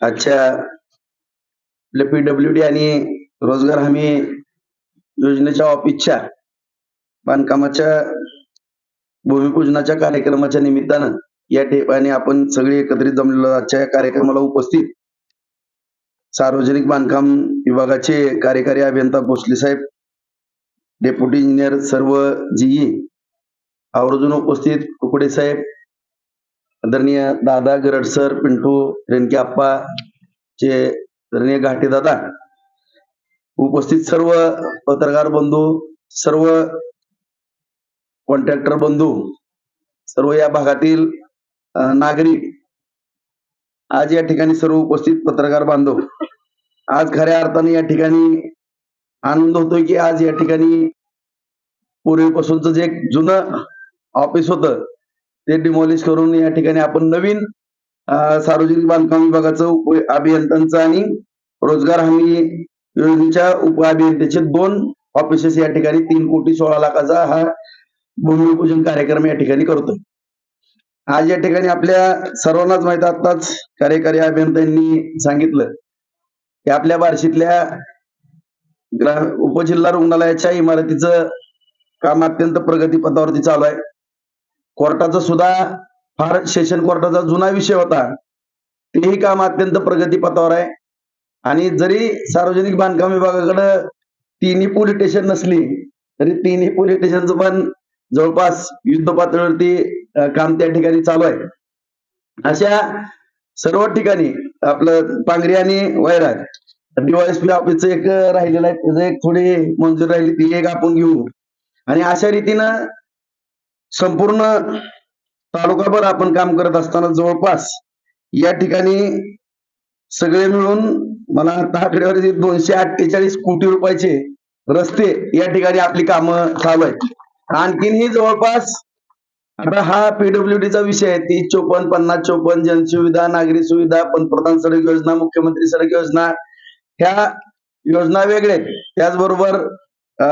आजच्या आपल्या PW D आणि रोजगार हमी योजनेच्या ऑफिसच्या बांधकामाच्या भूमिपूजनाच्या कार्यक्रमाच्या निमित्तानं या ठिकाणी आपण सगळे एकत्रित जमलेलो आजच्या या कार्यक्रमाला उपस्थित सार्वजनिक बांधकाम विभागाचे कार्यकारी अभियंता भोसले साहेब डेप्युटी इंजिनियर सर्व जीई आवर्जून उपस्थित कुकडे साहेब आदरणीय दादा गरड सर पिंटू रेणके आप्पा चे आदरणीय घाटे दादा उपस्थित सर्व पत्रकार बंधू सर्व कॉन्ट्रॅक्टर बंधू सर्व या भागातील नागरिक आज या ठिकाणी सर्व उपस्थित पत्रकार बांधव आज खऱ्या अर्थाने या ठिकाणी आनंद होतोय की आज या ठिकाणी पूर्वीपासूनच जे जुनं ऑफिस होतं ते डिमॉलिश करून या ठिकाणी आपण नवीन सार्वजनिक बांधकाम विभागाचं अभियंत्यांचं आणि रोजगार हमी योजनेच्या उप अभियंत्याचे दोन ऑफिसेस या ठिकाणी तीन कोटी सोळा लाखाचा हा भूमिपूजन कार्यक्रम या ठिकाणी करतोय. आज या ठिकाणी आपल्या सर्वांनाच माहीत आताच कार्यकारी अभियंत्यांनी सांगितलं हे आपल्या बार्शीतल्या ग्रा- उपजिल्हा रुग्णालयाच्या इमारतीचं काम अत्यंत प्रगतीपथावरती चालू आहे. कोर्टाचा सुद्धा फार सेशन कोर्टाचा जुना विषय होता. तेही काम अत्यंत प्रगतीपथावर आहे. आणि जरी सार्वजनिक बांधकाम विभागाकडे तिन्ही पोलीस स्टेशन नसली तरी तिन्ही पोलीस स्टेशनचं पण जवळपास युद्ध पातळीवरती काम त्या ठिकाणी चालू आहे. अशा सर्व ठिकाणी आपलं पांगरी आणि वैराग. डीवायएसपी ऑफिसचं एक राहिलेलं आहे. त्याचं एक थोडी मंजूर राहिली. ती एक आपण घेऊ. आणि अशा रीतीनं संपूर्ण तालुकाभर आपण काम करत असताना जवळपास या ठिकाणी सगळे मिळून मला आता आकडेवारी दोनशे अठ्ठेचाळीस कोटी रुपयाचे रस्ते या ठिकाणी आपली कामं चालू आहेत. आणखीनही जवळपास आता हा पीडब्ल्यूडीचा विषय आहे. तीस चोपन्न पन्नास चोपन्न जनसुविधा नागरी सुविधा पंतप्रधान सडक योजना मुख्यमंत्री सडक योजना ह्या योजना वेगळ्या त्याचबरोबर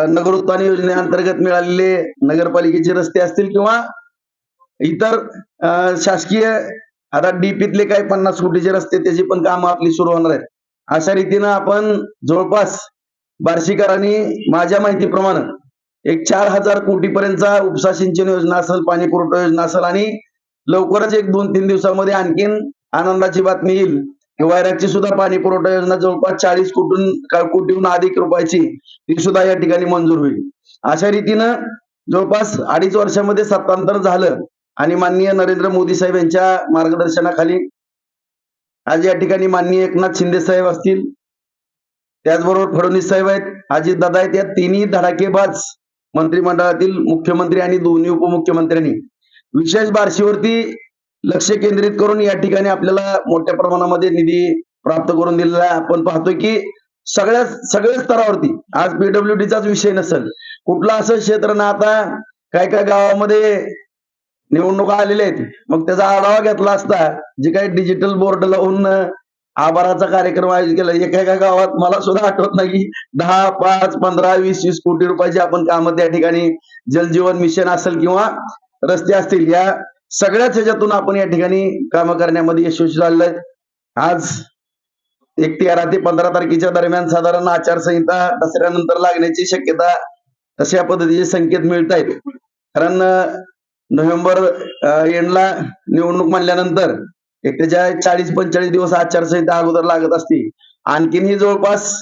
नगर उत्थान योजनेअंतर्गत मिळालेले नगरपालिकेचे रस्ते असतील किंवा इतर शासकीय आता डीपीतले काही पन्नास कोटीचे रस्ते त्याची पण कामं आपली सुरू होणार आहेत. अशा रीतीनं आपण जवळपास बार्शीकरांनी माझ्या माहितीप्रमाणे एक चार हजार कोटी पर्यंतचा उपसा सिंचन योजना असेल पाणी पुरवठा योजना असेल आणि लवकरच एक दोन तीन दिवसामध्ये आणखीन आनंदाची बातमी येईल वायराची सुद्धा पाणी पुरवठा योजना जवळपास चाळीस कोटून कोटीहून अधिक रुपयाची ती सुद्धा या ठिकाणी मंजूर होईल. अशा रीतीनं जवळपास अडीच वर्षामध्ये सत्तांतर झालं आणि माननीय नरेंद्र मोदी साहेब यांच्या मार्गदर्शनाखाली आज या ठिकाणी माननीय एकनाथ शिंदे साहेब असतील. त्याचबरोबर फडणवीस साहेब आहेत अजित दादा आहेत या तिन्ही धडाकेबाज मंत्रिमंडळातील मुख्यमंत्री आणि दोन्ही उपमुख्यमंत्र्यांनी विशेष बारशीवरती लक्ष केंद्रित करून या ठिकाणी आपल्याला मोठ्या प्रमाणामध्ये निधी प्राप्त करून दिलेला आहे. आपण पाहतोय की सगळ्या सगळ्या स्तरावरती आज पीडब्ल्यू चाच विषय नसेल कुठलं असं क्षेत्र ना आता काय काय गावामध्ये निवडणुका आलेल्या आहेत. मग त्याचा आढावा घेतला असता जे काही डिजिटल बोर्ड लावून आभाराचा कार्यक्रम आयोजित केला. एका एका गावात मला सुद्धा आठवत नाही. दहा पाच पंधरा वीस वीस कोटी रुपयाची आपण कामं त्या ठिकाणी जलजीवन मिशन असेल किंवा रस्ते असतील या सगळ्याच ह्याच्यातून आपण या ठिकाणी कामं करण्यामध्ये यशस्वी झालेलं आहे. आज एक तेरा ते पंधरा तारखेच्या दरम्यान साधारण आचारसंहिता दसऱ्यानंतर लागण्याची शक्यता तशा पद्धतीचे संकेत मिळत आहेत. कारण नोव्हेंबर एंडला निवडणूक म्हणल्यानंतर एक त्याच्या चाळीस पंचेचाळीस दिवस आचारसंहिता अगोदर लागत असते. आणखीन ही जवळपास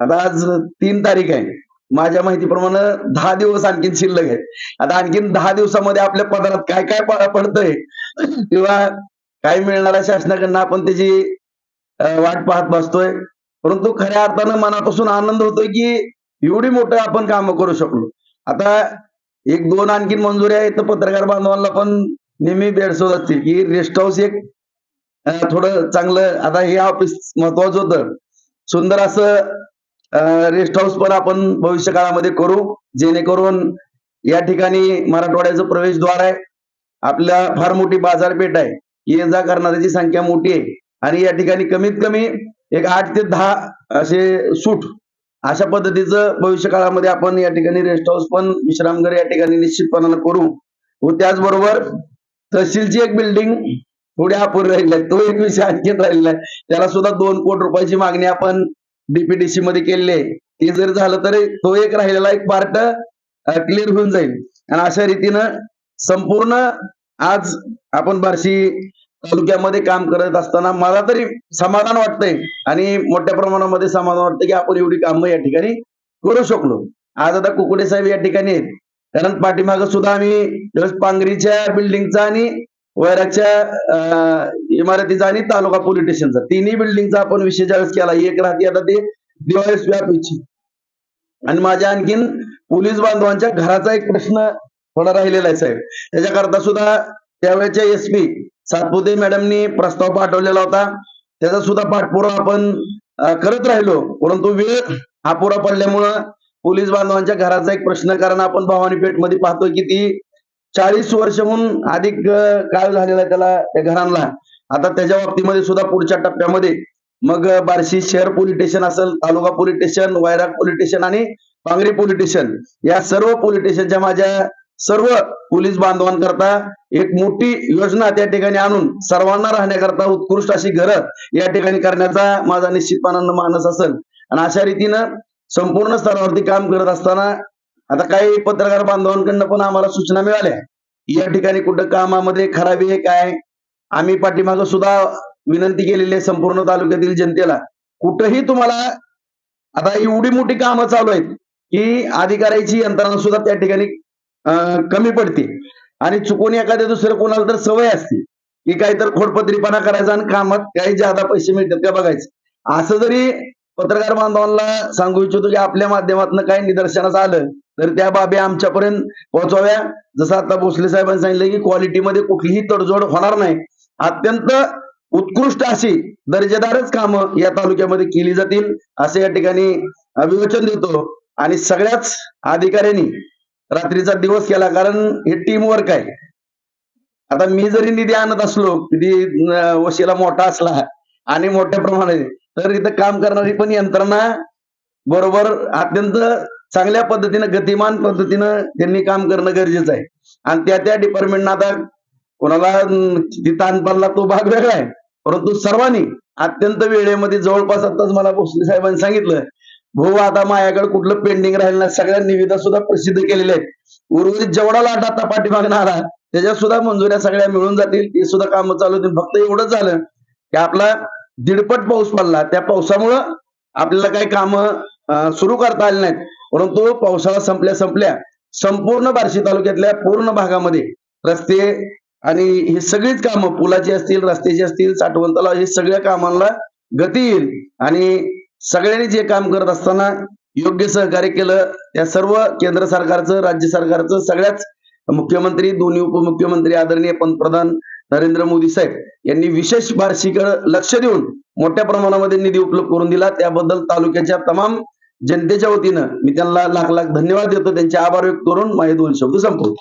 आता आज तीन तारीख आहे. माझ्या माहितीप्रमाणे दहा दिवस आणखीन शिल्लक आहे आता आणखीन दहा दिवसामध्ये आपल्या पदरात काय काय पडतंय किंवा काय मिळणार शासनाकडनं आपण त्याची वाट पाहत बसतोय. परंतु खऱ्या अर्थानं मनापासून आनंद होतोय की एवढी मोठं आपण काम करू शकलो. आता एक दोन आणखीन मंजुरी आहेत तर पत्रकार बांधवांना पण नेहमी भेडसवत असतील की रेस्ट हाऊस एक थोडं चांगलं आता हे ऑफिस महत्वाचं होतं. सुंदर असं रेस्ट हाऊस पण आपण भविष्य काळामध्ये करू. जेणेकरून या ठिकाणी मराठवाड्याचं प्रवेशद्वार आहे. आपल्या फार मोठी बाजारपेठ आहे. ये जा करणाऱ्याची संख्या मोठी आहे. आणि या ठिकाणी कमीत कमी एक आठ ते दहा असे सूट अशा पद्धतीचं भविष्य काळामध्ये आपण या ठिकाणी रेस्ट हाऊस पण विश्रामघर या ठिकाणी निश्चितपणानं करू. व त्याचबरोबर तहसीलची एक बिल्डिंग थोडी अपुरी राहिली तो एक विषय आणखी राहिलेला आहे. त्याला सुद्धा दोन कोटी रुपयाची मागणी आपण डीपीडीसी मध्ये केलेली आहे. ते जर झालं तर तो एक राहिलेला एक पार्ट क्लिअर होऊन जाईल. आणि अशा रीतीनं संपूर्ण आज आपण बार्शी तालुक्यामध्ये काम करत असताना मला तरी समाधान वाटतंय. आणि मोठ्या प्रमाणामध्ये समाधान वाटतं की आपण एवढी कामं या ठिकाणी करू शकलो. आज आता कुकुडे साहेब या ठिकाणी आहेत. कारण पाठीमागं सुद्धा आम्ही पांगरीच्या बिल्डिंगचा आणि वैराच्या अं, इमारतीचा आणि तालुका पोलीस स्टेशनचा. तिन्ही बिल्डिंगचा आपण विषय ज्यावेळेस केला एक राहते आता ते दिवाळीस व्यापीची. आणि माझ्या आणखीन पोलीस बांधवांच्या घराचा एक प्रश्न थोडा राहिलेला आहे साहेब. त्याच्याकरता सुद्धा त्यावेळेच्या एस पी सातपुते मॅडमनी प्रस्ताव पाठवलेला होता. त्याचा सुद्धा पाठपुरावा आपण करत राहिलो. परंतु वेळ हा पुरा पडल्यामुळं पोलीस बांधवांच्या घराचा एक प्रश्न कारण आपण भवानीपेठमध्ये पाहतोय की ती चाळीस वर्षहून अधिक काळ झालेला आहे त्याला त्या घरांना. आता त्याच्या बाबतीमध्ये सुद्धा पुढच्या टप्प्यामध्ये मग बार्शी शहर पोलीस स्टेशन असेल taluka police station Vairag police station आणि पांगरी पोलीस स्टेशन. या सर्व पोलीस स्टेशनच्या माझ्या सर्व पोलीस बांधवांकरता एक मोठी योजना त्या ठिकाणी आणून सर्वांना राहण्याकरता उत्कृष्ट अशी घरं या ठिकाणी करण्याचा माझा निश्चितपणानं मानस असेल. आणि अशा रीतीनं संपूर्ण स्तरावरती काम करत असताना आता काही पत्रकार बांधवांकडनं पण आम्हाला सूचना मिळाल्या. या ठिकाणी कुठं कामामध्ये खराबी आहे काय? आम्ही पाठीमागं सुद्धा विनंती केलेली आहे संपूर्ण तालुक्यातील जनतेला. कुठंही तुम्हाला आता एवढी मोठी कामं चालू आहेत की अधिकाऱ्याची यंत्रणा सुद्धा त्या ठिकाणी कमी पडते. आणि चुकून एखाद्या दुसरं कोणाला तर सवय असते की काहीतर खोडपत्रीपणा करायचा आणि कामात काही ज्यादा पैसे मिळतात का बघायचं. असं जरी पत्रकार बांधवांना सांगू इच्छितो की आपल्या माध्यमातून काही निदर्शनास आलं तर त्या बाबी आमच्यापर्यंत पोहोचवाव्या. जसं आता भोसले साहेबांनी सांगितलं की क्वालिटीमध्ये कुठलीही तडजोड होणार नाही. अत्यंत उत्कृष्ट अशी दर्जेदारच कामं या तालुक्यामध्ये केली जातील असे या ठिकाणी विवेचन देतो. आणि सगळ्याच अधिकाऱ्यांनी रात्रीचा दिवस केला कारण हे टीम वर्क आहे. आता मी जरी निधी आणत असलो निधी वशीला मोठा असला आणि मोठ्या प्रमाणात तर इथं काम करणारी पण यंत्रणा बरोबर अत्यंत चांगल्या पद्धतीनं गतिमान पद्धतीनं त्यांनी काम करणं गरजेचं आहे. आणि त्या त्या डिपार्टमेंटनं आता कोणाला किती ताण पडला तो भाग वेगळा आहे. परंतु सर्वांनी अत्यंत वेळेमध्ये जवळपास आताच मला भोसले साहेबांनी सांगितलं भाऊ आता माझ्याकडे कुठलं पेंडिंग राहिलं नाही. सगळ्या निविदा सुद्धा प्रसिद्ध केलेल्या आहेत. उर्वरित जेवढा लाट आता पाठीमागणं आला त्याच्या सुद्धा मंजुऱ्या सगळ्या मिळून जातील. ते सुद्धा कामं चालू होतील. फक्त एवढंच झालं की आपला दीडपट पाऊस पडला. त्या पावसामुळं आपल्याला काही कामं सुरू करता आली नाहीत. परंतु पावसाळा संपल्या संपल्या संपूर्ण बार्शी तालुक्यातल्या पूर्ण भागामध्ये रस्ते आणि ही सगळीच कामं पुलाची असतील रस्त्याची असतील साठवण तलाव हे सगळ्या कामांना गती येईल. आणि सगळ्यांनी जे काम करत असताना योग्य सहकार्य केलं त्या सर्व केंद्र सरकारचं राज्य सरकारचं सगळ्याच मुख्यमंत्री दोन्ही उपमुख्यमंत्री आदरणीय पंतप्रधान नरेंद्र मोदी साहेब यांनी विशेष बार्शीकडे लक्ष देऊन मोठ्या प्रमाणामध्ये निधी उपलब्ध करून दिला. त्याबद्दल तालुक्याच्या तमाम जनतेच्या वतीनं मी त्यांना लाख लाख धन्यवाद देतो. त्यांचे आभार व्यक्त करून माझे दोन शब्द संपवतो.